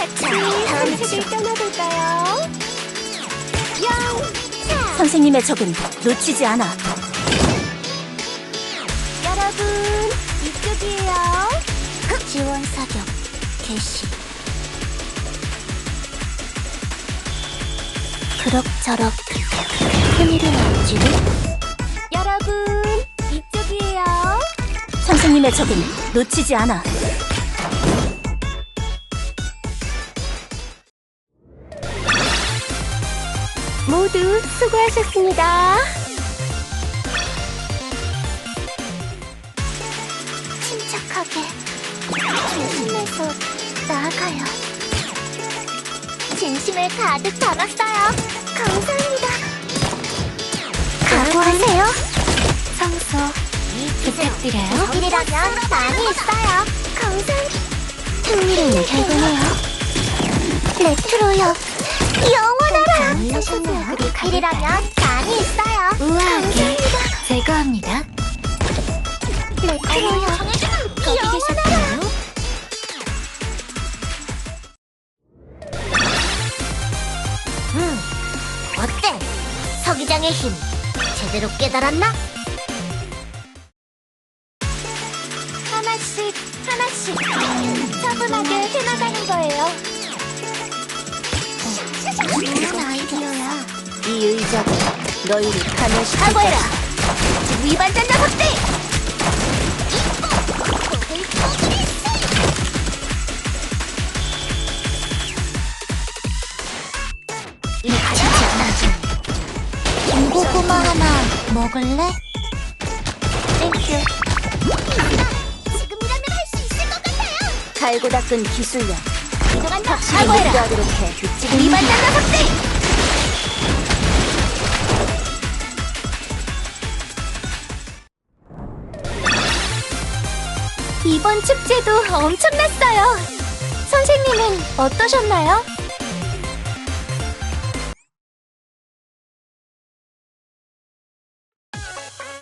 같이 떠나볼까요? 영차! 선생님의 적은 놓치지 않아. 여러분, 이쪽이에요. 지원 사격 개시. 그럭저럭 큰일은 없지. 여러분, 이쪽이에요. 선생님의 적은 놓치지 않아. 모두 수고하셨습니다. 침착하게 조심해서 나아가요. 진심을 가득 담았어요. 감사합니다. 각오하세요. 청소 부탁드려요. 일이라면 많이 있어요. 감사합니다. 흥미로운 결과네요. 레트로요. 영원 하셨나요? 일이라면 많이 있어요. 우아하게 제거합니다. 레트로요. 거기 계셨군요. 음, 어때? 서기장의 힘 제대로 깨달았나? 하나씩 하나씩 차분하게 해나가는 거예요. 아이디어야. 이 의자가 너희를 감염시킬 각오해라. 위반자 녀석들! 잊히지 않아. 군고구마 하나 먹을래? 땡큐. 지금이라면 할 수 있을 것 같아요. 갈고 닦은 기술력. 이동한다. 확실히 각오해라. 무시하도록 해. 위반자 녀석들! 이번 축제도 엄청났어요. 선생님은 어떠셨나요?